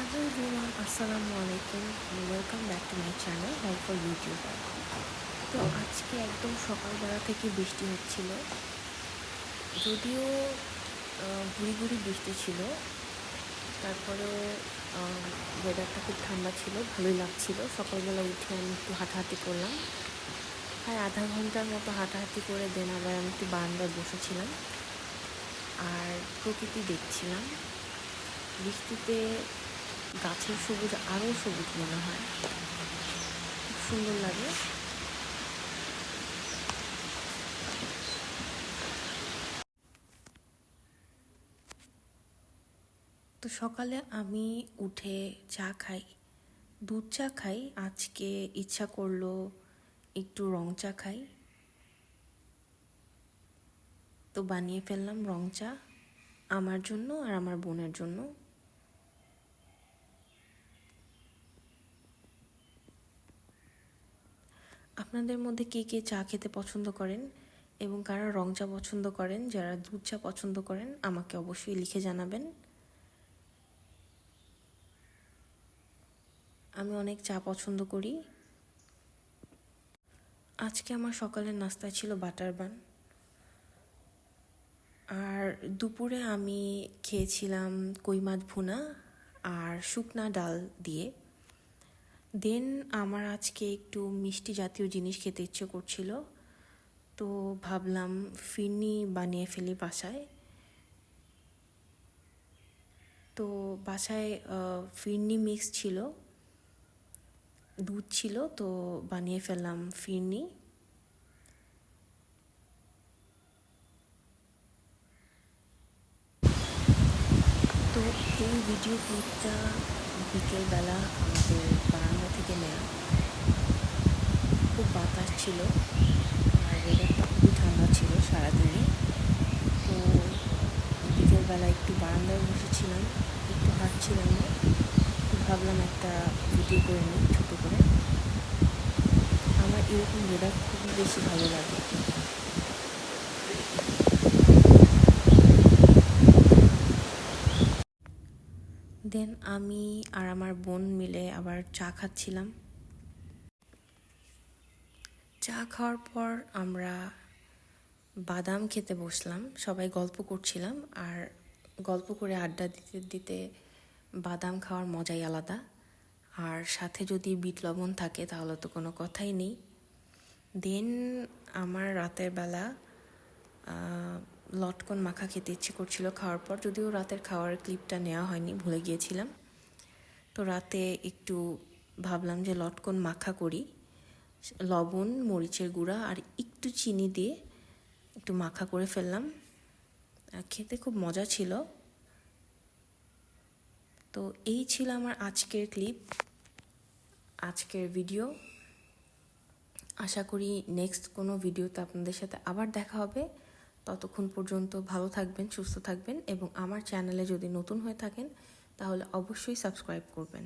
Hello everyone আসসালামু আলাইকুম welcome back to my channel like for YouTuber তো আজকে একদম সকালবেলা থেকে বৃষ্টি হচ্ছিল। যদিও গুড়ি গুড়ি বৃষ্টি ছিল তারপরেও ওয়েদারটা খুব ঠান্ডা ছিল, ভালোই লাগছিল। সকালবেলা উঠে আমি একটু হাঁটাহাঁটি করলাম। প্রায় আধা ঘণ্টার মতো হাঁটাহাঁটি করে দেন আবার আমি একটু বারান্দায় বসেছিলাম। আর প্রকৃতি দেখছিলাম। বৃষ্টিতে গাছের সবুজ আরও সবুজ মনে হয়। সুন্দর লাগে। তো সকালে আমি উঠে চা খাই। দুধ চা খাই। আজকে ইচ্ছা করল একটু রং চা খাই। তো বানিয়ে ফেললাম রং চা। আমার জন্য আর আমার বোনের জন্য। আপনাদের মধ্যে কে কে চা খেতে পছন্দ করেন এবং কারা রং চা পছন্দ করেন, যারা দুধ চা পছন্দ করেন, আমাকে অবশ্যই লিখে জানাবেন। আমি অনেক চা পছন্দ করি। আজকে আমার সকালের নাস্তা ছিল বাটার বান। আর দুপুরে আমি খেয়েছিলাম কই মাছ ভুনা আর শুকনা ডাল দিয়ে। দেন আমার আজকে একটু মিষ্টি জাতীয় জিনিস খেতে ইচ্ছে করছিল। তো ভাবলাম ফিরনি বানিয়ে ফেলি বাসায়। তো বাসায় ফিরনি মিক্স ছিল। দুধ ছিল, তো বানিয়ে ফেললাম ফিরনি। তো এই ভিডিও ক্লিপটা বিকেলবেলা আমাদের থেকে নেওয়া খুব বাতাস ছিল, আর ওয়েদারটা খুবই ঠান্ডা ছিল সারাদিনে। তো বিকেলবেলা একটু বারান্দায় বসেছিলাম, একটু হাঁটছিলাম। তো ভাবলাম একটা ভিডিও করে নিই ছোটো করে। আমার এরকম ওয়েদার খুবই বেশি ভালো লাগে। দেন আমি আর আমার বোন মিলে আবার চা খাচ্ছিলাম। চা খাওয়ার পর আমরা বাদাম খেতে বসলাম, সবাই গল্প করছিলাম আর গল্প করে আড্ডা দিতে দিতে বাদাম খাওয়ার মজাই আলাদা। আর সাথে যদি বিট লবণ থাকে তাহলে তো কোনো কথাই নেই। দেন আমার রাতের বেলা লটকন মাখা খেতে ইচ্ছে করছিল খাওয়ার পর, যদিও রাতের খাওয়ার ক্লিপটা নেওয়া হয়নি, ভুলে গিয়েছিলাম। তো রাতে একটু ভাবলাম যে লটকন মাখা করি, লবণ, মরিচের গুঁড়া আর একটু চিনি দিয়ে একটু মাখা করে ফেললাম। খেতে খুব মজা ছিল। তো এই ছিল আমার আজকের ক্লিপ, আজকের ভিডিও। আশা করি নেক্সট কোনো ভিডিওতে আপনাদের সাথে আবার দেখা হবে। ততক্ষণ পর্যন্ত ভালো থাকবেন, সুস্থ থাকবেন এবং আমার চ্যানেলে যদি নতুন হয়ে থাকেন, তাহলে অবশ্যই সাবস্ক্রাইব করবেন।